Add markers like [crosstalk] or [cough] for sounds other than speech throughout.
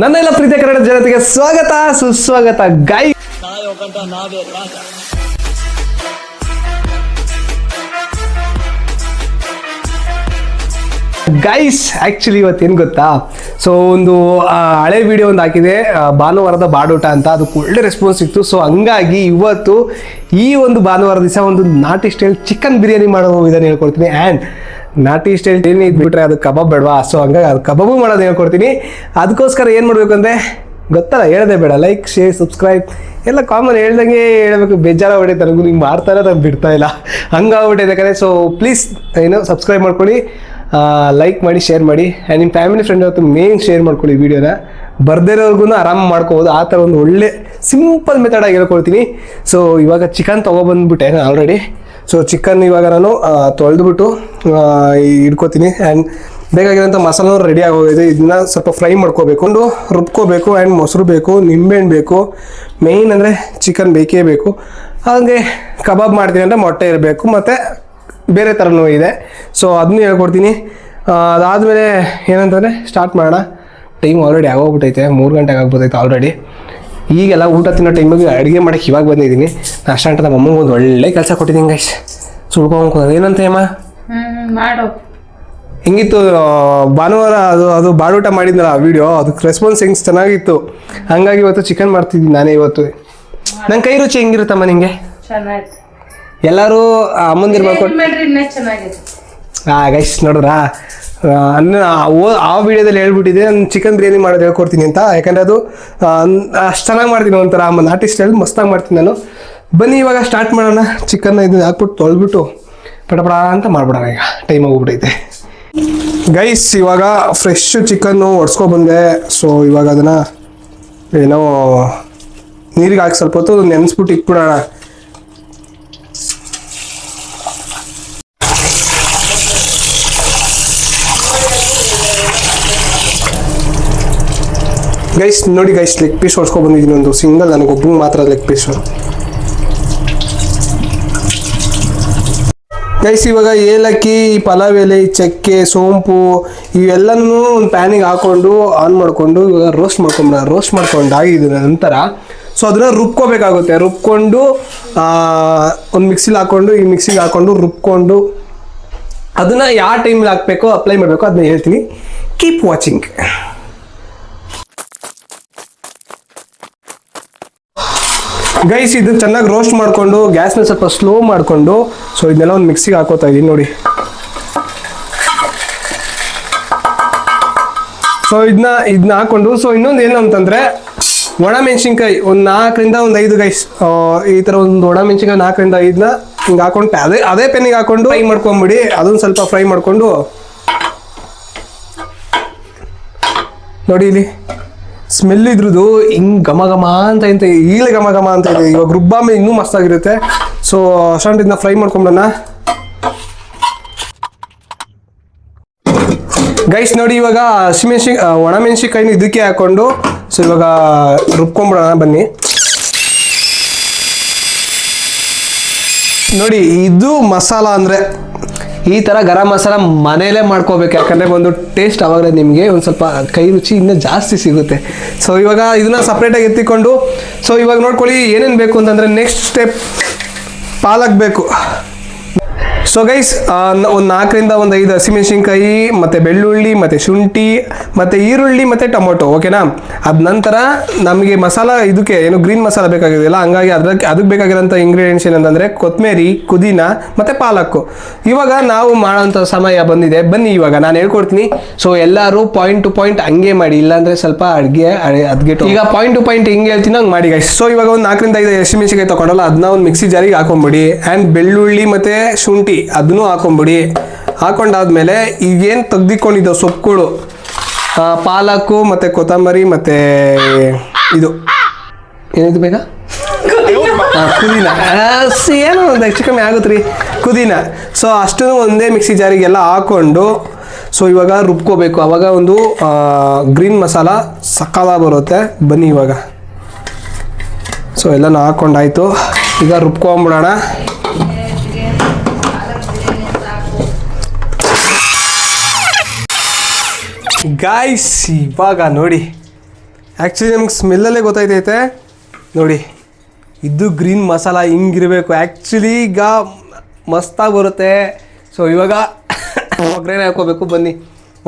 ನನ್ನೆಲ್ಲ ಪ್ರೀತಿಯ ಕನ್ನಡ ಜನತೆಗೆ ಸ್ವಾಗತ, ಸುಸ್ವಾಗತ, ಗೈ ಗೈಸ್ ಆಕ್ಚುಲಿ ಇವತ್ತೇನು ಗೊತ್ತಾ? ಸೊ ಒಂದು ಹಳೆ ವಿಡಿಯೋ ಒಂದು ಹಾಕಿದೆ. ಭಾನುವಾರದ ಬಾಡೂಟ ಅಂತ. ಅದಕ್ಕೆ ಒಳ್ಳೆ ರೆಸ್ಪಾನ್ಸ್ ಇತ್ತು ಸೊ ಹಂಗಾಗಿ ಇವತ್ತು ಈ ಒಂದು ಭಾನುವಾರ ದಿವಸ ಒಂದು ನಾಟಿ ಸ್ಟೈಲ್ ಚಿಕನ್ ಬಿರಿಯಾನಿ ಮಾಡೋ ವಿಧಾನ ಹೇಳ್ಕೊಡ್ತೀನಿ. ಆ್ಯಂಡ್ ನಾಟಿ ಸ್ಟೈಲ್ ಏನು ಇದ್ಬಿಟ್ರೆ ಅದು ಕಬಾಬ್ ಬೇಡವಾ? ಸೊ ಹಂಗಾಗಿ ಅದು ಕಬಾಬು ಮಾಡೋದು ಹೇಳ್ಕೊಡ್ತೀನಿ ಅದಕ್ಕೋಸ್ಕರ ಏನು ಮಾಡಬೇಕು ಅಂದರೆ, ಗೊತ್ತಲ್ಲ, ಹೇಳದೆ ಬೇಡ. ಲೈಕ್ ಶೇರ್ ಸಬ್ಸ್ಕ್ರೈಬ್ ಎಲ್ಲ ಕಾಮನ್ ಹೇಳ್ದಂಗೆ ಹೇಳಬೇಕು. ಬೇಜಾರ ಹೊಡೆಯುತ್ತೆ ನನಗೂ ನೀವು ಮಾಡ್ತಾರೆ ನಂಗೆ ಬಿಡ್ತಾ ಇಲ್ಲ. ಹಂಗಾಗ್ಬಿಟ್ಟಿದೆ ಕಡೆ ಸೊ ಪ್ಲೀಸ್ ಏನು ಸಬ್ಸ್ಕ್ರೈಬ್ ಮಾಡ್ಕೊಳ್ಳಿ. ಲೈಕ್ ಮಾಡಿ ಶೇರ್ ಮಾಡಿ. ಆ್ಯಂಡ್ ನಿಮ್ಮ ಫ್ಯಾಮಿಲಿ ಫ್ರೆಂಡ್ ಹೊತ್ತು ಮೇನ್ ಶೇರ್ ಮಾಡ್ಕೊಳ್ಳಿ ವೀಡಿಯೋನ ಬರ್ದಿರೋರ್ಗು ಆರಾಮ್ ಮಾಡ್ಕೋಬೋದು. ಆ ಥರ ಒಂದು ಒಳ್ಳೆ ಸಿಂಪಲ್ ಮೆಥಡ್ ಆಗಿ ಹೇಳ್ಕೊಳ್ತೀನಿ ಸೊ ಇವಾಗ ಚಿಕನ್ ತೊಗೊಬಂದ್ಬಿಟ್ಟೆ ಆಲ್ರೆಡಿ ಸೊ ಚಿಕನ್ ಇವಾಗ ನಾನು ತೊಳೆದ್ಬಿಟ್ಟು ಇಟ್ಕೋತೀನಿ. ಆ್ಯಂಡ್ ಬೇಕಾಗಿರೋಂಥ ಮಸಾಲ ರೆಡಿ ಆಗೋಗಿದೆ. ಇದನ್ನ ಸ್ವಲ್ಪ ಫ್ರೈ ಮಾಡ್ಕೋಬೇಕು. ಒಂದು ರುಬ್ಕೋಬೇಕು ಆ್ಯಂಡ್ ಮೊಸರು ಬೇಕು, ನಿಂಬೆಹಣ್ಣು ಬೇಕು. ಮೇಯ್ನ್ ಅಂದರೆ ಚಿಕನ್ ಬೇಕೇ ಬೇಕು. ಹಾಗೆ ಕಬಾಬ್ ಮಾಡ್ತೀನಿ ಅಂದರೆ ಮೊಟ್ಟೆ ಇರಬೇಕು. ಮತ್ತು ಬೇರೆ ಥರನೂ ಇದೆ. ಸೊ ಅದನ್ನೂ ಹೇಳ್ಕೊಡ್ತೀನಿ. ಅದಾದಮೇಲೆ ಏನಂತಂದರೆ ಸ್ಟಾರ್ಟ್ ಮಾಡೋಣ. ಟೈಮ್ ಆಲ್ರೆಡಿ ಆಗೋಗ್ಬಿಟ್ಟೈತೆ ಮೂರು ಗಂಟೆಗೆ ಆಗ್ಬೋದೈತೆ ಆಲ್ರೆಡಿ ಈಗೆಲ್ಲ ಊಟ ತಿನ್ನೋ ಟೈಮಿಗೆ ಅಡುಗೆ ಮಾಡಕ್ಕೆ ಇವಾಗ ಬಂದಿದ್ದೀನಿ. ನಾಷ್ಟ ಅಂತ ನಮ್ಮ ಅಮ್ಮಂಗೆ ಒಂದು ಒಳ್ಳೆ ಕೆಲಸ ಕೊಟ್ಟಿದ್ದೀನಿ ಗೈಸ್ ಸುಳ್ಕೊಂಡು ಏನಂತ ಅಮ್ಮ? ಮಾಡು. ಹೆಂಗಿತ್ತು ಭಾನುವಾರ ಅದು ಅದು ಬಾಡೂಟ ಮಾಡಿದ್ನಲ್ಲ ಆ ವಿಡಿಯೋ ಅದಕ್ಕೆ ರೆಸ್ಪಾನ್ಸ್ ಹೆಂಗೆ ಚೆನ್ನಾಗಿತ್ತು. ಹಂಗಾಗಿ ಇವತ್ತು ಚಿಕನ್ ಮಾಡ್ತಿದ್ದೀನಿ ನಾನೇ ಇವತ್ತು. ನನ್ನ ಕೈ ರುಚಿ ಹೆಂಗಿರುತ್ತಮ್ಮ ನಿಂಗೆ? ಎಲ್ಲರೂ ಅಮ್ಮಂದಿರ್ಬೇಕು ಆ ಗೈಸ್ ನೋಡ್ರಾ ಅನ್ನ, ಆ ವಿಡಿಯೋದಲ್ಲಿ ಹೇಳ್ಬಿಟ್ಟಿದೆ, ನಾನು ಚಿಕನ್ ಬಿರಿಯಾನಿ ಮಾಡೋದು ಹೇಳ್ಕೊಡ್ತೀನಿ ಅಂತ. ಯಾಕಂದ್ರೆ ಅದು ಅಷ್ಟು ಚೆನ್ನಾಗಿ ಮಾಡ್ತೀನಿ ಒಂಥರ ನಾಟಿ ಸ್ಟೈಲ್ ಮಸ್ತಾಗಿ ಮಾಡ್ತೀನಿ ನಾನು. ಬನ್ನಿ, ಇವಾಗ ಸ್ಟಾರ್ಟ್ ಮಾಡೋಣ. ಚಿಕನ್ನ ಇದನ್ನ ಹಾಕ್ಬಿಟ್ಟು ತೊಳೆದ್ಬಿಟ್ಟು ಪಟಪಡ ಅಂತ ಮಾಡ್ಬಿಡೋಣ ಈಗ. ಟೈಮ್ ಹೋಗ್ಬಿಟ್ಟೈತೆ ಗೈಸ್ ಇವಾಗ ಫ್ರೆಶ್ ಚಿಕನ್ನು ಒಡ್ಸ್ಕೊಬಂದೆ ಸೊ ಇವಾಗ ಅದನ್ನು ಏನೋ ನೀರಿಗೆ ಹಾಕಿ ಸ್ವಲ್ಪ ಹೊತ್ತು ನೆನೆಸ್ಬಿಟ್ಟು ಇಟ್ಬಿಡೋಣ. ಗೈಸ್ ನೋಡಿ ಗೈಸ್ ಲೆಗ್ ಪೀಸ್ ಹೊಡ್ಸ್ಕೊ ಬಂದಿದ್ದೀನಿ ಒಂದು ಸಿಂಗಲ್ ನನಗೊಬ್ಬಂಗೆ ಮಾತ್ರ ಲೆಗ್ ಪೀಸ್ ಗೈಸ್ ಇವಾಗ ಏಲಕ್ಕಿ ಪಲಾವ್ ಎಲೆ ಚಕ್ಕೆ, ಸೋಂಪು, ಇವೆಲ್ಲನೂ ಒಂದು ಪ್ಯಾನಿಗೆ ಹಾಕೊಂಡು ಆನ್ ಮಾಡಿಕೊಂಡು ಇವಾಗ ರೋಸ್ಟ್ ಮಾಡ್ಕೊಂಬ ರೋಸ್ಟ್ ಮಾಡ್ಕೊಂಡು ಆಗಿದ ನಂತರ ಸೊ ಅದನ್ನ ರುಬ್ಕೋಬೇಕಾಗುತ್ತೆ. ರುಬ್ಕೊಂಡು ಒಂದು ಮಿಕ್ಸಿಲಿ ಹಾಕ್ಕೊಂಡು ಈ ಮಿಕ್ಸಿಗೆ ಹಾಕ್ಕೊಂಡು ರುಬ್ಕೊಂಡು ಅದನ್ನ ಯಾವ ಟೈಮಲ್ಲಿ ಹಾಕಬೇಕು ಅಪ್ಲೈ ಮಾಡಬೇಕು, ಅದನ್ನ ಹೇಳ್ತೀನಿ. ಕೀಪ್ ವಾಚಿಂಗ್ ಗೈಸ್ ಇದನ್ನ ಚೆನ್ನಾಗಿ ರೋಸ್ಟ್ ಮಾಡಿಕೊಂಡು ಗ್ಯಾಸ್ನ ಸ್ವಲ್ಪ ಸ್ಲೋ ಮಾಡಿಕೊಂಡು ಸೊ ಇದನ್ನೆಲ್ಲ ಒಂದು ಮಿಕ್ಸಿಗೆ ಹಾಕೋತಾ ಇದೀನಿ ನೋಡಿ. ಸೊ ಇದನ್ನ ಇದನ್ನ ಹಾಕೊಂಡು ಸೊ ಇನ್ನೊಂದು ಏನು ಅಂತಂದ್ರೆ ಒಣ ಮೆಣಸಿನ್ಕಾಯಿ ಒಂದು ನಾಲ್ಕರಿಂದ ಒಂದು ಐದು ಗೈಸ್ ಈ ಥರ ಒಂದು ಒಣ ಮೆಣಸಿನ್ಕಾಯಿ ನಾಲ್ಕರಿಂದ ಐದನ್ನ ಹಿಂಗೆ ಹಾಕೊಂಡು, ಅದೇ ಅದೇ ಪೆನ್ನಿಗೆ ಹಾಕೊಂಡು ಫ್ರೈ ಮಾಡ್ಕೊಂಬಿಡಿ. ಅದನ್ನ ಸ್ವಲ್ಪ ಫ್ರೈ ಮಾಡಿಕೊಂಡು. ನೋಡಿ ಇಲ್ಲಿ. ಸ್ಮೆಲ್ ಇದ್ರದ್ದು ಹಿಂಗ್ ಘಮ ಘಮ ಅಂತ ಇಂತ ಈಗ ಘಮ ಘಮ ಅಂತ ಇದೆ. ಇವಾಗ ರುಬ್ಬಾಮೆ ಇನ್ನೂ ಮಸ್ತಾಗಿರುತ್ತೆ ಸೊ ಅಷ್ಟೊಂದು ಇದನ್ನ ಫ್ರೈ ಮಾಡ್ಕೊಂಬಿಡೋಣ ಗೈಸ್ ನೋಡಿ ಇವಾಗ ಹಸಿಮೆಣಸಿ ಒಣ ಮೆಣಸಿನ್ಕಾಯಿನ ಇದಕ್ಕೆ ಹಾಕೊಂಡು ಸೊ ಇವಾಗ ರುಬ್ಕೊಂಬಿಡೋಣ ಬನ್ನಿ. ನೋಡಿ, ಇದು ಮಸಾಲ ಅಂದರೆ ಈ ಥರ ಗರಂ ಮಸಾಲ ಮನೆಯಲ್ಲೇ ಮಾಡ್ಕೋಬೇಕು. ಯಾಕಂದರೆ ಒಂದು ಟೇಸ್ಟ್ ಅವಾಗಲೇ ನಿಮಗೆ ಒಂದು ಸ್ವಲ್ಪ ಕೈ ರುಚಿ ಇನ್ನೂ ಜಾಸ್ತಿ ಸಿಗುತ್ತೆ. ಸೊ ಇವಾಗ ಇದನ್ನ ಸಪ್ರೇಟಾಗಿ ಎತ್ತಿಕೊಂಡು ಸೊ ಇವಾಗ ನೋಡ್ಕೊಳ್ಳಿ ಏನೇನು ಬೇಕು ಅಂತಂದರೆ ನೆಕ್ಸ್ಟ್ ಸ್ಟೆಪ್ ಪಾಲಕ್ ಬೇಕು. ಸೊ ಗೈಸ್ ಒಂದು ನಾಲ್ಕರಿಂದ ಒಂದು ಐದು ಹಸಿಮೆಣಸಿನ್ಕಾಯಿ, ಮತ್ತು ಬೆಳ್ಳುಳ್ಳಿ, ಮತ್ತು ಶುಂಠಿ, ಮತ್ತು ಈರುಳ್ಳಿ, ಮತ್ತು ಟೊಮೊಟೊ ಓಕೆನಾ ಅದ ನಂತರ ನಮಗೆ ಮಸಾಲ ಇದಕ್ಕೆ ಏನು ಗ್ರೀನ್ ಮಸಾಲ ಬೇಕಾಗಿದೆಯಲ್ಲ ಹಂಗಾಗಿ ಅದಕ್ಕೆ ಅದಕ್ಕೆ ಬೇಕಾಗಿರೋಂಥ ಇಂಗ್ರೀಡಿಯೆಂಟ್ಸ್ ಏನಂತಂದರೆ ಕೊತ್ತಂಬರಿ ಪುದೀನ, ಮತ್ತು ಪಾಲಕ್ಕು. ಇವಾಗ ನಾವು ಮಾಡೋಂಥ ಸಮಯ ಬಂದಿದೆ. ಬನ್ನಿ ಇವಾಗ, ನಾನು ಹೇಳ್ಕೊಡ್ತೀನಿ. ಸೊ ಎಲ್ಲರೂ ಪಾಯಿಂಟ್ ಟು ಪಾಯಿಂಟ್ ಹಂಗೆ ಮಾಡಿ, ಇಲ್ಲಾಂದರೆ ಸ್ವಲ್ಪ ಅಡುಗೆ ಅದ್ಗೆ ಈಗ ಪಾಯಿಂಟ್ ಟು ಪಾಯಿಂಟ್ ಹಿಂಗೆ ಹೇಳ್ತೀನಿ ಹಂಗೆ ಮಾಡಿ ಗೈಸ್ ಸೊ ಇವಾಗ ಒಂದು ನಾಲ್ಕರಿಂದ ಐದು ಹಸಿಮೆಣಸಿನ್ಕಾಯಿ ತಗೊಂಡಲ್ಲ ಅದನ್ನ ಒಂದು ಮಿಕ್ಸಿ ಜಾರಿಗೆ ಹಾಕೊಂಬಿಡಿ. ಆ್ಯಂಡ್ ಬೆಳ್ಳುಳ್ಳಿ ಮತ್ತು ಶುಂಠಿ. ಅದನ್ನು ಹಾಕೊಂಬಿಡಿ. ಹಾಕೊಂಡಾದ್ಮೇಲೆ ಈಗೇನು ತೆಗ್ದಿಕೊಂಡಿದ್ದೋ ಸೊಪ್ಪುಗಳು? ಪಾಲಕ್ಕು ಮತ್ತು ಕೊತ್ತಂಬರಿ ಮತ್ತು ಇದು. ಏನಿದು ಬೇಗ? ಕುದಿನ ಏನೋ ಒಂದು ಹೆಚ್ಚು ಕಮ್ಮಿ ಆಗುತ್ತೆ ರೀ ಕುದಿನ ಸೊ ಅಷ್ಟೂ ಒಂದೇ ಮಿಕ್ಸಿ ಜಾರಿಗೆಲ್ಲ ಹಾಕ್ಕೊಂಡು ಸೊ ಇವಾಗ ರುಬ್ಕೋಬೇಕು. ಆವಾಗ ಒಂದು ಗ್ರೀನ್ ಮಸಾಲ ಸಕಾಲ ಬರುತ್ತೆ. ಬನ್ನಿ ಇವಾಗ. ಸೊ ಎಲ್ಲನೂ ಹಾಕ್ಕೊಂಡಾಯ್ತು ಈಗ ರುಬ್ಕೊಂಬಿಡೋಣ. ಗಾಯ್ಸ್ ಇವಾಗ ನೋಡಿ. ಆ್ಯಕ್ಚುಲಿ ನಮ್ಗೆ ಸ್ಮೆಲ್ಲಲ್ಲೇ ಗೊತ್ತಾಯ್ತೈತೆ. ನೋಡಿ, ಇದು ಗ್ರೀನ್ ಮಸಾಲ ಹಿಂಗಿರಬೇಕು. ಆ್ಯಕ್ಚುಲಿ ಈಗ ಮಸ್ತಾಗಿ ಬರುತ್ತೆ. ಸೊ ಇವಾಗ ಒಗ್ಗರಣೆ ಹಾಕೋಬೇಕು ಬನ್ನಿ.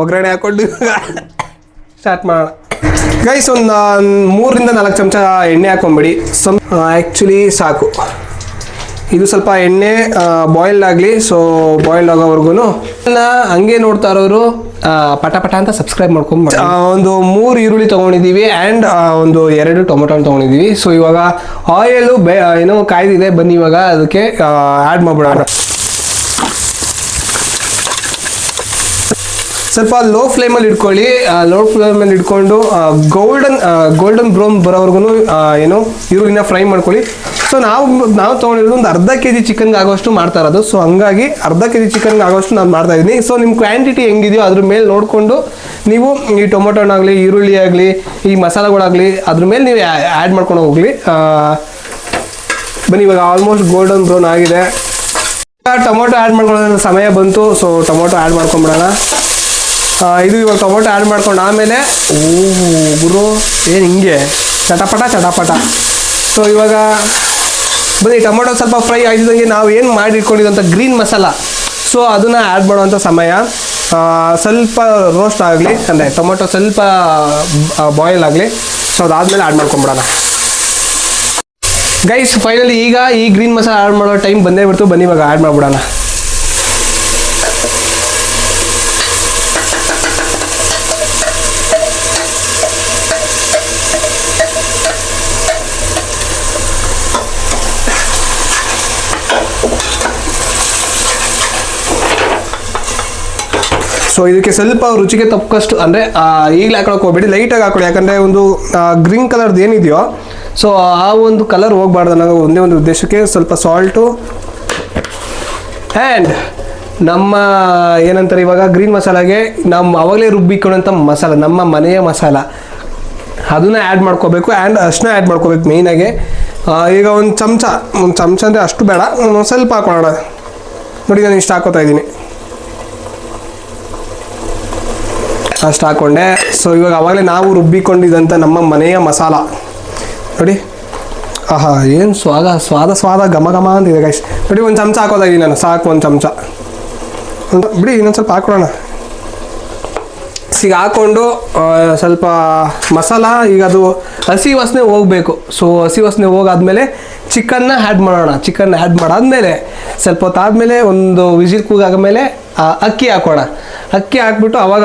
ಒಗ್ಗರಣೆ ಹಾಕ್ಕೊಂಡು [laughs] ಸ್ಟಾರ್ಟ್ ಮಾಡೋಣ. ಗೈಸ್ ಒಂದು ಮೂರರಿಂದ ನಾಲ್ಕು ಚಮಚ ಎಣ್ಣೆ ಹಾಕೊಂಬಿಡಿ ಸಮ್ ಆ್ಯಕ್ಚುಲಿ ಸಾಕು. ಇದು ಸ್ವಲ್ಪ ಎಣ್ಣೆ ಬಾಯ್ಲ್ಡ್ ಆಗಲಿ. ಸೊ ಬಾಯ್ಲ್ಡ್ ಆಗೋವರೆಗೂ ಹಂಗೆ ನೋಡ್ತಾ ಇರೋರು ಪಟ ಪಟ ಅಂತ ಸಬ್ಸ್ಕ್ರೈಬ್ ಮಾಡ್ಕೊಂಡು ಒಂದು ಮೂರು ಈರುಳ್ಳಿ ತೊಗೊಂಡಿದ್ದೀವಿ ಆ್ಯಂಡ್ ಒಂದು ಎರಡು ಟೊಮೊಟೊ ತೊಗೊಂಡಿದ್ದೀವಿ. ಸೊ ಇವಾಗ ಆಯಿಲು ಬೆ ಏನೋ ಕಾಯ್ದಿದೆ, ಬನ್ನಿ ಇವಾಗ ಅದಕ್ಕೆ ಆ್ಯಡ್ ಮಾಡ್ಬಿಡೋಣ. ಸ್ವಲ್ಪ ಲೋ ಫ್ಲೇಮಲ್ಲಿ ಇಟ್ಕೊಳ್ಳಿ. ಲೋ ಫ್ಲೇಮಲ್ಲಿ ಇಟ್ಕೊಂಡು ಗೋಲ್ಡನ್ ಗೋಲ್ಡನ್ ಬ್ರೌನ್ ಬರೋವರೆಗೂ ಏನು ಈರುಳ್ಳಿನ ಫ್ರೈ ಮಾಡ್ಕೊಳ್ಳಿ. ಸೊ ನಾವು ನಾವು ತೊಗೊಂಡಿರೋದು ಒಂದು ಅರ್ಧ ಕೆ ಜಿ ಚಿಕನ್ಗೆ ಆಗೋಷ್ಟು ಮಾಡ್ತಾ ಇರೋದು. ಸೊ ಹಂಗಾಗಿ ಅರ್ಧ ಕೆ ಜಿ ಚಿಕನ್ಗೆ ಆಗೋಷ್ಟು ನಾನು ಮಾಡ್ತಾ ಇದ್ದೀನಿ. ಸೊ ನಿಮ್ಮ ಕ್ವಾಂಟಿಟಿ ಹೆಂಗಿದೆಯೋ ಅದ್ರ ಮೇಲೆ ನೋಡಿಕೊಂಡು ನೀವು ಈ ಟೊಮೊಟೊನಾಗಲಿ ಈರುಳ್ಳಿ ಆಗಲಿ, ಈ ಮಸಾಲೆಗಳಾಗಲಿ ಅದ್ರ ಮೇಲೆ ನೀವು ಆ್ಯಡ್ ಮಾಡ್ಕೊಂಡು ಹೋಗಲಿ. ಬನ್ನಿ, ಇವಾಗ ಆಲ್ಮೋಸ್ಟ್ ಗೋಲ್ಡನ್ ಬ್ರೌನ್ ಆಗಿದೆ. ಟೊಮೊಟೊ ಆ್ಯಡ್ ಮಾಡ್ಕೊಳ್ಳೋ ಸಮಯ ಬಂತು. ಸೊ ಟೊಮೊಟೊ ಆ್ಯಡ್ ಮಾಡ್ಕೊಂಬಿಡೋಣ. ಇದು ಇವಾಗ ಟೊಮೊಟೊ ಆ್ಯಡ್ ಮಾಡ್ಕೊಂಡು ಆಮೇಲೆ, ಓ, ಗುರು, ಏನು ಹಿಂಗೆ? ಚಟಪಟ ಚಟಪಟ. ಸೊ ಇವಾಗ ಬನ್ನಿ, ಟೊಮೊಟೊ ಸ್ವಲ್ಪ ಫ್ರೈ ಆಗಿದಂಗೆ ನಾವು ಏನು ಮಾಡಿ ಇಟ್ಕೊಂಡಿದ್ದಂಥ ಗ್ರೀನ್ ಮಸಾಲ. ಸೊ ಅದನ್ನು ಆ್ಯಡ್ ಮಾಡುವಂಥ ಸಮಯ. ಸ್ವಲ್ಪ ರೋಸ್ಟ್ ಆಗಲಿ, ಅಂದರೆ ಟೊಮೊಟೊ ಸ್ವಲ್ಪ ಬಾಯ್ಲ್ ಆಗಲಿ. ಸೊ ಅದಾದಮೇಲೆ ಆ್ಯಡ್ ಮಾಡ್ಕೊಂಬಿಡೋಣ. ಗೈಸ್ ಫೈನಲಿ ಈಗ ಈ ಗ್ರೀನ್ ಮಸಾಲ ಆ್ಯಡ್ ಮಾಡೋ ಟೈಮ್ ಬಂದೇ ಬಿಡ್ತು. ಬನ್ನಿ, ಇವಾಗ ಆ್ಯಡ್ ಮಾಡ್ಬಿಡೋಣ. ಸೊ ಇದಕ್ಕೆ ಸ್ವಲ್ಪ ರುಚಿಗೆ ತಕ್ಕಷ್ಟು, ಅಂದರೆ ಈಗಲೇ ಹಾಕೊಳಕ್ಕೆ ಹೋಗ್ಬೇಡಿ ಲೈಟಾಗಿ ಹಾಕೊಳ್ಳಿ ಯಾಕಂದರೆ ಒಂದು ಗ್ರೀನ್ ಕಲರ್ದು ಏನಿದೆಯೋ ಸೊ ಆ ಒಂದು ಕಲರ್ ಹೋಗ್ಬಾರ್ದು ಅನ್ನೋ ಒಂದೇ ಒಂದು ಉದ್ದೇಶಕ್ಕೆ ಸ್ವಲ್ಪ ಸಾಲ್ಟು ಆ್ಯಂಡ್ ನಮ್ಮ, ಏನಂತಾರೆ ಇವಾಗ ಗ್ರೀನ್ ಮಸಾಲಾಗೆ ನಮ್ಮ ಅವಾಗಲೇ ರುಬ್ಬಿಕೊಂಡಂಥ ಮಸಾಲ, ನಮ್ಮ ಮನೆಯ ಮಸಾಲ. ಅದನ್ನ ಆ್ಯಡ್ ಮಾಡ್ಕೋಬೇಕು ಆ್ಯಂಡ್ ಅಷ್ಟನ್ನ ಆ್ಯಡ್ ಮಾಡ್ಕೋಬೇಕು ಮೇಯ್ನಾಗೆ ಈಗ ಒಂದು ಚಮಚ ಒಂದು ಚಮಚ ಅಂದರೆ ಅಷ್ಟು ಬೇಡ ಸ್ವಲ್ಪ ಹಾಕೊಳ್ಳೋಣ. ನೋಡಿ, ನಾನು ಇಷ್ಟು ಹಾಕೋತಾ ಇದ್ದೀನಿ. ಅಷ್ಟು ಹಾಕ್ಕೊಂಡೆ ಸೊ ಇವಾಗ ಅವಾಗಲೇ ನಾವು ರುಬ್ಬಿಕೊಂಡಿದ್ದಂಥ ನಮ್ಮ ಮನೆಯ ಮಸಾಲ. ನೋಡಿ. ಆಹಾ, ಏನು ಸ್ವಾದ ಸ್ವಾದ ಸ್ವಾದ, ಘಮ ಘಮ ಅಂತಿದೆ ಗೈಸ್ ನೋಡಿ, ಒಂದು ಚಮಚ ಹಾಕೋದಾಗಿ ನಾನು? ಸಾಕು, ಒಂದು ಚಮಚ. ಬಿಡಿ, ಇನ್ನೊಂದು ಸ್ವಲ್ಪ ಹಾಕೊಳ್ಳೋಣ ಈಗ ಹಾಕ್ಕೊಂಡು ಸ್ವಲ್ಪ ಮಸಾಲ, ಈಗ ಅದು ಹಸಿ ವಾಸನೆ ಹೋಗಬೇಕು. ಸೊ ಹಸಿ ವಾಸನೆ ಹೋಗಾದ್ಮೇಲೆ ಚಿಕನ್ನ ಆ್ಯಡ್ ಮಾಡೋಣ. ಚಿಕನ್ ಆ್ಯಡ್ ಮಾಡಾದ್ಮೇಲೆ ಸ್ವಲ್ಪ ಹೊತ್ತಾದ್ಮೇಲೆ ಒಂದು ವಿಸಿಲ್ ಕೂಗಾದ ಮೇಲೆ ಅಕ್ಕಿ ಹಾಕೋಣ. ಅಕ್ಕಿ ಹಾಕ್ಬಿಟ್ಟು ಅವಾಗ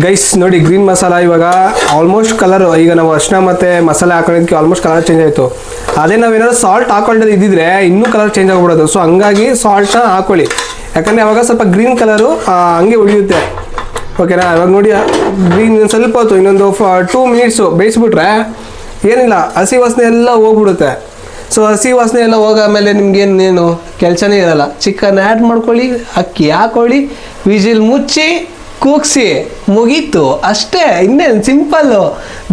ಗೈಸ್ ನೋಡಿ ಗ್ರೀನ್ ಮಸಾಲ ಇವಾಗ ಆಲ್ಮೋಸ್ಟ್ ಕಲರ್ ಈಗ ನಾವು ಅರ್ಶಿನ ಮತ್ತು ಮಸಾಲೆ ಹಾಕೊಳ್ಳೋದಕ್ಕೆ ಆಲ್ಮೋಸ್ಟ್ ಕಲರ್ ಚೇಂಜ್ ಆಯಿತು. ಅದೇ ನಾವೇನಾದ್ರು ಸಾಲ್ಟ್ ಹಾಕೊಳ್ಳೋದು ಇದ್ದಿದ್ರೆ ಇನ್ನೂ ಕಲರ್ ಚೇಂಜ್ ಆಗ್ಬಿಡೋದು. ಸೊ ಹಂಗಾಗಿ ಸಾಲ್ಟ್ನ ಹಾಕೊಳ್ಳಿ. ಯಾಕಂದರೆ ಅವಾಗ ಸ್ವಲ್ಪ ಗ್ರೀನ್ ಕಲರು ಹಂಗೆ ಉಳಿಯುತ್ತೆ. ಓಕೆನಾ ಇವಾಗ ನೋಡಿ ಗ್ರೀನ್ ಸ್ವಲ್ಪ ಹೊತ್ತು, ಇನ್ನೊಂದು ಟೂ ಮಿನಿಟ್ಸು ಬೇಯಿಸ್ಬಿಟ್ರೆ ಏನಿಲ್ಲ, ಹಸಿ ವಾಸನೆ ಎಲ್ಲ ಹೋಗ್ಬಿಡುತ್ತೆ. ಸೊ ಹಸಿ ವಾಸನೆ ಎಲ್ಲ ಹೋಗಾಮೇಲೆ ನಿಮ್ಗೇನೇನು ಕೆಲಸನೇ ಇರಲ್ಲ. ಚಿಕನ್ ಆ್ಯಡ್ ಮಾಡ್ಕೊಳ್ಳಿ, ಅಕ್ಕಿ ಹಾಕೊಳ್ಳಿ, ವಿಜಿಲ್ ಮುಚ್ಚಿ ಕೂಗ್ಸಿ ಮುಗೀತು. ಅಷ್ಟೇ, ಇನ್ನೇನು ಸಿಂಪಲ್ಲು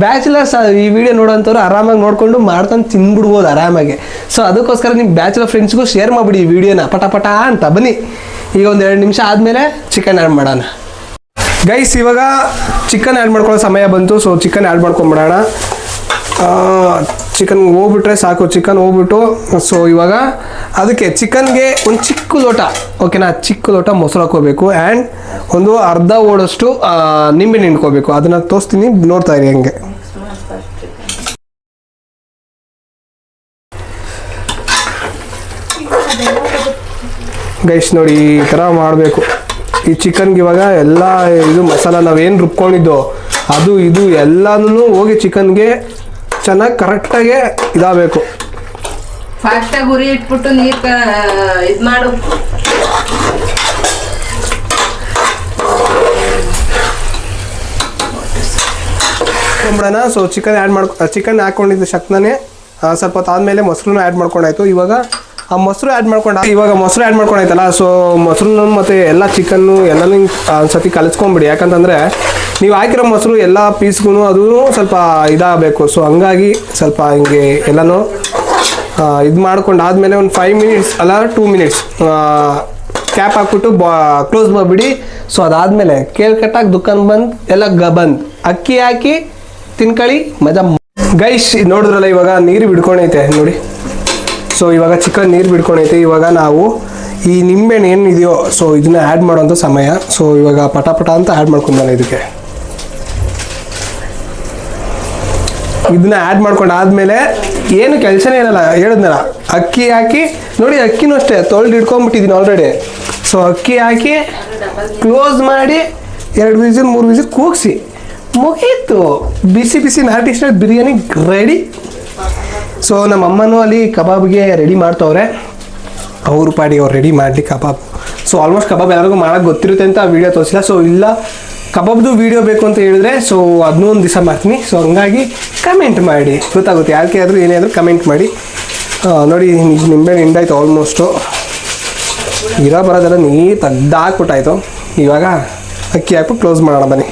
ಬ್ಯಾಚುಲರ್ಸ್ ಈ ವಿಡಿಯೋ ನೋಡೋಂಥವ್ರು ಆರಾಮಾಗಿ ನೋಡಿಕೊಂಡು ಮಾಡ್ಕೊಂಡು ತಿನ್ಬಿಡ್ಬೋದು ಆರಾಮಾಗಿ. ಸೊ ಅದಕ್ಕೋಸ್ಕರ ನಿಮ್ಮ ಬ್ಯಾಚುಲರ್ ಫ್ರೆಂಡ್ಸ್ಗೂ ಶೇರ್ ಮಾಡಿಬಿಡಿ ಈ ವಿಡಿಯೋನ ಪಟ ಪಟ ಅಂತ ಬನ್ನಿ. ಈಗ ಒಂದು ಎರಡು ನಿಮಿಷ ಆದಮೇಲೆ ಚಿಕನ್ ಆ್ಯಡ್ ಮಾಡೋಣ. ಗೈಸ್ ಇವಾಗ ಚಿಕನ್ ಆ್ಯಡ್ ಮಾಡ್ಕೊಳ್ಳೋ ಸಮಯ ಬಂತು. ಸೊ ಚಿಕನ್ ಆ್ಯಡ್ ಮಾಡ್ಕೊಂಬಿಡೋಣ. ಚಿಕನ್ ಹೋಗ್ಬಿಟ್ರೆ ಸಾಕು ಚಿಕನ್ ಹೋಗ್ಬಿಟ್ಟು. ಸೊ ಇವಾಗ ಅದಕ್ಕೆ ಚಿಕನ್ಗೆ ಒಂದು ಚಿಕ್ಕ ಲೋಟ ಓಕೆನಾ ಚಿಕ್ಕ ಲೋಟ ಮೊಸರು ಹಾಕೋಬೇಕು ಆ್ಯಂಡ್ ಒಂದು ಅರ್ಧ ಓಡಷ್ಟು ನಿಂಬೆ ಹಿಂಡ್ಕೋಬೇಕು. ಅದನ್ನು ತೋರಿಸ್ತೀನಿ, ನೋಡ್ತಾ ಇರಿ ಹಂಗೆ. ಗೈಸ್ ನೋಡಿ, ಈ ಥರ ಮಾಡಬೇಕು. ಈ ಚಿಕನ್ಗೆ ಇವಾಗ ಎಲ್ಲ ಇದು ಮಸಾಲ ನಾವೇನು ರುಬ್ಕೊಂಡಿದ್ದೋ, ಅದು, ಇದು ಎಲ್ಲನೂ ಹೋಗಿ ಚಿಕನ್ಗೆ ಚೆನ್ನಾಗಿ ಕರೆಕ್ಟಾಗಿ ಇದಾಗಬೇಕು. ಫಾಸ್ಟಾಗಿ ಉರಿ ಇಟ್ಬಿಟ್ಟು ನೀರ್ ಇದು ಮಾಡು. ಹಾಕೊಂಬಿಡೋಣ. ಸೊ ಚಿಕನ್ ಆ್ಯಡ್ ಮಾಡ್ಕೊ ಚಿಕನ್ ಹಾಕ್ಕೊಂಡಿದ್ದ ಶಕ್ತನೇ ಸ್ವಲ್ಪ ಹೊತ್ತು ಆದಮೇಲೆ ಮೊಸರನ್ನ ಆ್ಯಡ್ ಮಾಡ್ಕೊಂಡಾಯ್ತು. ಇವಾಗ ಆ ಮೊಸರು ಆ್ಯಡ್ ಮಾಡ್ಕೊಂಡು ಇವಾಗ ಮೊಸರು ಆ್ಯಡ್ ಮಾಡ್ಕೊಂಡಾಯ್ತಲ್ಲ ಸೊ ಮೊಸರು ಮತ್ತು ಎಲ್ಲ ಚಿಕನ್ನು ಎಲ್ಲನೂ ಒಂದು ಸತಿ ಕಲಿಸ್ಕೊಂಬಿಡಿ. ಯಾಕಂತಂದರೆ ನೀವು ಹಾಕಿರೋ ಮೊಸರು ಎಲ್ಲ ಪೀಸ್ಗೂ ಅದು ಸ್ವಲ್ಪ ಇದಾಗಬೇಕು. ಸೊ ಹಂಗಾಗಿ ಸ್ವಲ್ಪ ಹಿಂಗೆ ಎಲ್ಲನೂ ಇದು ಮಾಡ್ಕೊಂಡು ಆದಮೇಲೆ ಒಂದು ಫೈವ್ ಮಿನಿಟ್ಸ್ ಅಲ್ಲ ಟೂ ಮಿನಿಟ್ಸ್ ಕ್ಯಾಪ್ ಹಾಕ್ಬಿಟ್ಟು ಬಾ ಕ್ಲೋಸ್ ಮಾಡಿಬಿಡಿ. ಸೊ ಅದಾದಮೇಲೆ ಕೇಳ್ಕಟ್ಟಾಗಿ ದುಕಾನ್ ಬಂದು, ಎಲ್ಲ ಗ, ಬಂದು. ಅಕ್ಕಿ ಹಾಕಿ ತಿನ್ಕೊಳ್ಳಿ ಮಜಾ ಗೈಸ್ ನೋಡಿದ್ರಲ್ಲ ಇವಾಗ ನೀರು ಬಿಡ್ಕೊಂಡೈತೆ, ನೋಡಿ. ಸೊ ಇವಾಗ ಚಿಕನ್ ನೀರು ಬಿಡ್ಕೊಂಡೈತೆ. ಇವಾಗ ನಾವು ಈ ನಿಂಬೆಹಣ್ಣು ಏನಿದೆಯೋ ಸೊ ಇದನ್ನ ಆ್ಯಡ್ ಮಾಡೋಂಥ ಸಮಯ. ಸೊ ಇವಾಗ ಪಟ ಪಟ ಅಂತ ಆ್ಯಡ್ ಮಾಡ್ಕೊಂಡಾನೆ ಇದಕ್ಕೆ. ಇದನ್ನ ಆ್ಯಡ್ ಮಾಡ್ಕೊಂಡು ಆದಮೇಲೆ ಏನು ಕೆಲಸನೇ ಇರಲ್ಲ, ಹೇಳಿದ್ನಲ್ಲ. ಅಕ್ಕಿ ಹಾಕಿ, ನೋಡಿ ಅಕ್ಕಿನೂ ಅಷ್ಟೇ, ತೊಳೆದು ಇಟ್ಕೊಂಡ್ಬಿಟ್ಟಿದ್ದೀನಿ ಆಲ್ರೆಡಿ ಸೊ ಅಕ್ಕಿ ಹಾಕಿ ಕ್ಲೋಸ್ ಮಾಡಿ, ಎರಡು ವಿಸಿಲ್, ಮೂರು ವಿಸಿಲ್ ಕೂಗಿಸಿ. ಮುಗೀತು. ಬಿಸಿ ಬಿಸಿ ನಾಟಿ ಸ್ಟೈಲ್ ಬಿರಿಯಾನಿ ರೆಡಿ ಸೊ ನಮ್ಮ ಅಮ್ಮನೂ ಅಲ್ಲಿ ಕಬಾಬ್ಗೆ ರೆಡಿ ಮಾಡ್ತವ್ರೆ. ಅವ್ರ ಪಾಡಿ ಅವ್ರು ರೆಡಿ ಮಾಡಲಿ ಕಬಾಬ್. ಸೊ ಆಲ್ಮೋಸ್ಟ್ ಕಬಾಬ್ ಎಲ್ಲರಿಗೂ ಮಾಡೋಕ್ಕೆ ಗೊತ್ತಿರುತ್ತೆ ಅಂತ ವಿಡಿಯೋ ತೋರಿಸಿಲ್ಲ. ಸೊ ಇಲ್ಲ ಕಬಾಬ್ದು ವಿಡಿಯೋ ಬೇಕು ಅಂತ ಹೇಳಿದ್ರೆ ಸೊ ಅದನ್ನೂ ಒಂದು ದಿವಸ ಮಾಡ್ತೀನಿ. ಸೊ ಹಂಗಾಗಿ ಕಮೆಂಟ್ ಮಾಡಿ. ಗೊತ್ತಾಗುತ್ತೆ ಯಾಕೆ ಆದರೂ ಏನೇ ಆದರೂ ಕಮೆಂಟ್ ಮಾಡಿ. ನೋಡಿ ನಿಂಬೆ ಹಿಂಡಾಯ್ತು ಆಲ್ಮೋಸ್ಟು ಇರೋ ಬರೋದೆಲ್ಲ ನೀರು ತೆಗ್ದಾಕ್ಬಿಟ್ಟಾಯ್ತು ಇವಾಗ ಅಕ್ಕಿ ಹಾಕ್ಬಿಟ್ಟು ಕ್ಲೋಸ್ ಮಾಡೋಣ ಬನ್ನಿ.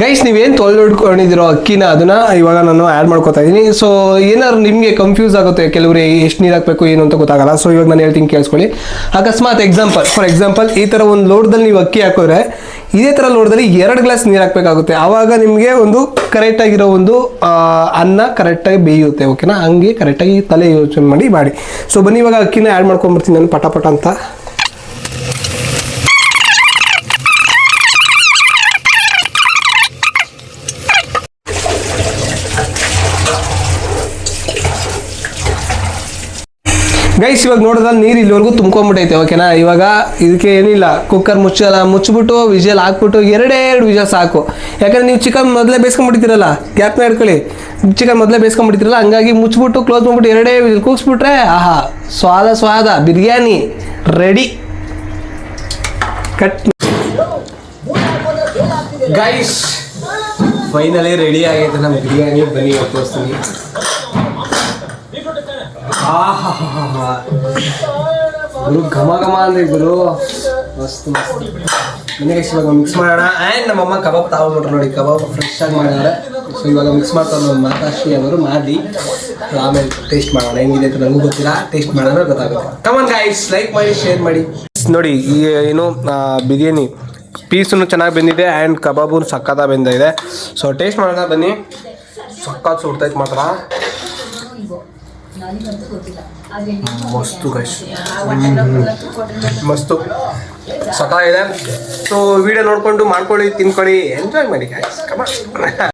ಗೈಸ್ ನೀವೇನು ತೊಳೆದಿಟ್ಕೊಂಡಿದ್ದೀರೋ ಅಕ್ಕಿನ, ಅದನ್ನ ಇವಾಗ ನಾನು ಆ್ಯಡ್ ಮಾಡ್ಕೊತಾ ಇದ್ದೀನಿ ಸೊ ಏನಾದ್ರು ನಿಮಗೆ ಕನ್ಫ್ಯೂಸ್ ಆಗುತ್ತೆ ಕೆಲವರು, ಎಷ್ಟು ನೀರು ಹಾಕಬೇಕು, ಏನು ಅಂತ ಗೊತ್ತಾಗಲ್ಲ. ಸೊ ಇವಾಗ ನಾನು ಹೇಳ್ತೀನಿ, ಕೇಳಿಸ್ಕೊಳ್ಳಿ. ಅಕಸ್ಮಾತ್ ಎಕ್ಸಾಂಪಲ್ ಫಾರ್ ಎಕ್ಸಾಂಪಲ್ ಈ ಥರ ಒಂದು ಲೋಡ್ದಲ್ಲಿ ನೀವು ಅಕ್ಕಿ ಹಾಕಿದ್ರೆ, ಇದೇ ಥರ ಲೋಡ್ದಲ್ಲಿ ಎರಡು ಗ್ಲಾಸ್ ನೀರು ಹಾಕಬೇಕಾಗುತ್ತೆ. ಆವಾಗ ನಿಮಗೆ ಒಂದು ಕರೆಕ್ಟಾಗಿರೋ ಒಂದು ಅನ್ನ ಕರೆಕ್ಟಾಗಿ ಬೇಯುತ್ತೆ ಓಕೆನಾ ಹಂಗೆ ಕರೆಕ್ಟಾಗಿ ತಲೆ ಯೋಚನೆ ಮಾಡಿ ಮಾಡಿ. ಸೊ ಬನ್ನಿ, ಇವಾಗ ಅಕ್ಕಿನ ಆ್ಯಡ್ ಮಾಡ್ಕೊಂಬರ್ತೀನಿ ನಾನು ಪಟ ಅಂತ. ಗೈಸ್ ಇವಾಗ ನೋಡಿದ್ರೆ ನೀರು ಇಲ್ಲಿವರೆಗೂ ತುಂಬ್ಕೊಂಡ್ಬಿಟ್ಟೈತೆ ಓಕೆನಾ ಇವಾಗ ಇದಕ್ಕೆ ಏನಿಲ್ಲ ಕುಕ್ಕರ್ ಮುಚ್ಚಲ್ಲ, ಮುಚ್ಚಿಬಿಟ್ಟು ವಿಜಲ್ ಹಾಕ್ಬಿಟ್ಟು ಎರಡೇ ಎರಡು ವಿಜಲ್ ಸಾಕು. ಯಾಕಂದ್ರೆ ನೀವು ಚಿಕನ್ ಮೊದಲೇ ಬೇಯಿಸ್ಕೊಂಡ್ಬಿಡ್ತೀರಲ್ಲ ಗ್ಯಾಪ್ನ ಹಿಡ್ಕೊಳ್ಳಿ. ಚಿಕನ್ ಮೊದಲೇ ಬೇಯಿಸ್ಕೊಂಡ್ಬಿಡ್ತೀರಲ್ಲ ಹಂಗಾಗಿ ಮುಚ್ಚಿಬಿಟ್ಟು ಕ್ಲೋಸ್ ಮಾಡ್ಬಿಟ್ಟು ಎರಡೇ ವಿಜಲ್ ಕೂಗಿಸ್ಬಿಟ್ರೆ, ಆಹಾ, ಸ್ವಾದ ಸ್ವಾದ, biryani ready cut guys finally ready ಆಗೈತೆ ನಮ್ಮ ಬಿರಿಯಾನಿ. ಬನ್ನಿ, ತೋರಿಸ್ತೀನಿ. ಗುರು ಘಮ ಘಮ ಅಂದ್ರೆ ಗುರು. ಮಸ್ತ್ ಮಸ್ತ್. ಇವಾಗ ಮಿಕ್ಸ್ ಮಾಡೋಣ. ಆ್ಯಂಡ್ ನಮ್ಮಮ್ಮ ಕಬಾಬ್ ತಗೊಂಡ್ಬಿಟ್ರು ನೋಡಿ, ಕಬಾಬ್ ಫ್ರೆಶ್ ಆಗಿ ಮಾಡಿದ್ದಾರೆ. ಸೊ ಇವಾಗ ಮಿಕ್ಸ್ ಮಾಡ್ತಾರೆ ನಮ್ಮ ಮಾತಾಶ್ರೀ ಅವರು ಮಾಡಿ, ಆಮೇಲೆ ಟೇಸ್ಟ್ ಮಾಡೋಣ. ಹೆಂಗಿದೆ ಅಂತ ನನಗೂ ಗೊತ್ತಿಲ್ಲ. ಟೇಸ್ಟ್ ಮಾಡಿದ್ರೆ ಗೊತ್ತಾಗುತ್ತೆ. ಕಮನ್ ಗಾಯ್ಸ್ ಲೈಕ್ ಮಾಡಿ ಶೇರ್ ಮಾಡಿ. ನೋಡಿ, ಈ ಏನು ಬಿರಿಯಾನಿ ಪೀಸನ್ನು ಚೆನ್ನಾಗಿ ಬೆಂದಿದೆ ಆ್ಯಂಡ್ ಕಬಾಬು ಸಕ್ಕತ್ತಾಗಿ ಬೆಂದಿದೆ. ಸೊ ಟೇಸ್ಟ್ ಮಾಡೋಣ, ಬನ್ನಿ. ಸಕ್ಕತ್ ಸುಡ್ತೈತೆ ಮಾತ್ರ. ಮಸ್ತು ಗೈಸ್ ಮಸ್ತು. ಸಕಾಲ ಇದೆ. ಸೊ ವಿಡಿಯೋ ನೋಡ್ಕೊಂಡು ಮಾಡ್ಕೊಳ್ಳಿ ತಿನ್ಕೊಳ್ಳಿ. ಎಂಜಾಯ್ ಮಾಡಿ ಗೈಸ್ ಕಮ